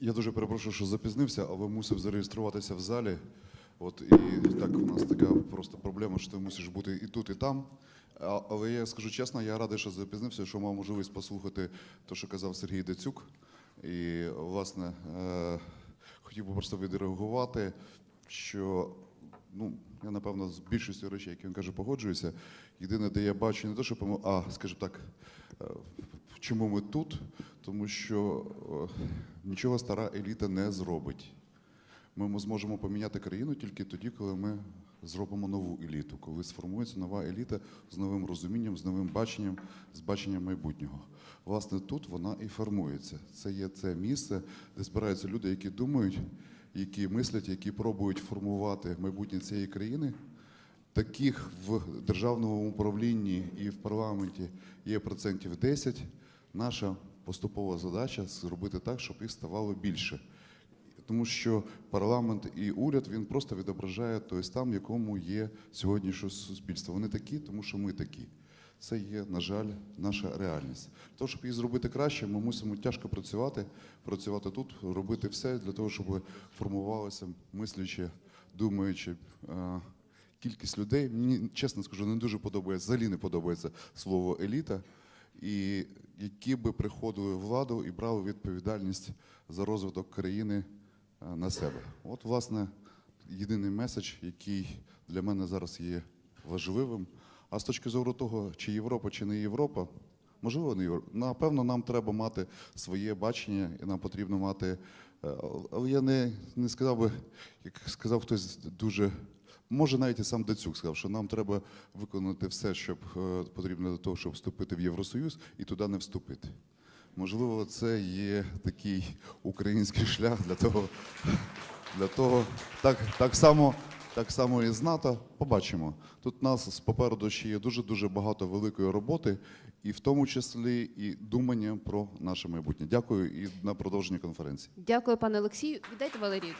Я дуже перепрошую, що запізнився, але мусив зареєструватися в залі. От і так у нас така просто проблема, що ти мусиш бути і тут, і там. Але я скажу чесно, я радий, що запізнився, що мав можливість послухати те, що казав Сергій Децюк. І, власне, е, хотів би просто відреагувати, що ну, я напевно з більшістю речей, які він каже, погоджуюся. Єдине, де я бачу не те, що а скажімо так, е, чому ми тут? Тому що е, нічого стара еліта не зробить. Ми зможемо поміняти країну тільки тоді, коли ми зробимо нову еліту, коли сформується нова еліта з новим розумінням, з новим баченням, з баченням майбутнього. Власне, тут вона і формується. Це є це місце, де збираються люди, які думають, які мислять, які пробують формувати майбутнє цієї країни. Таких в державному управлінні і в парламенті є процентів 10. Наша поступова задача зробити так, щоб їх ставало більше. Тому що парламент і уряд він просто відображає той стан, в якому є сьогоднішнє суспільство. Вони такі, тому що ми такі. Це є, на жаль, наша реальність. Того, щоб її зробити краще, ми мусимо тяжко працювати, працювати тут, робити все для того, щоб формувалося мисляче, думаюче. е, Кількість людей, мені чесно скажу, не дуже подобається, взагалі не подобається слово еліта, і які би приходили владу і брали відповідальність за розвиток країни е, на себе. От, власне, єдиний меседж, який для мене зараз є важливим. А з точки зору того, чи Європа, чи не Європа, можливо, не Європа. Напевно, нам треба мати своє бачення, і нам потрібно мати. е, Але я не, не сказав би, як сказав хтось дуже. Може, навіть і сам Дацюк сказав, що нам треба виконати все, що е, потрібно для того, щоб вступити в Євросоюз і туди не вступити. Можливо, це є такий український шлях для того, для того так, так, само, так само і з НАТО. Побачимо. Тут нас попереду ще є дуже-дуже багато великої роботи, і в тому числі і думання про наше майбутнє. Дякую і на продовження конференції. Дякую, пане Олексію. Віддайте Валерію.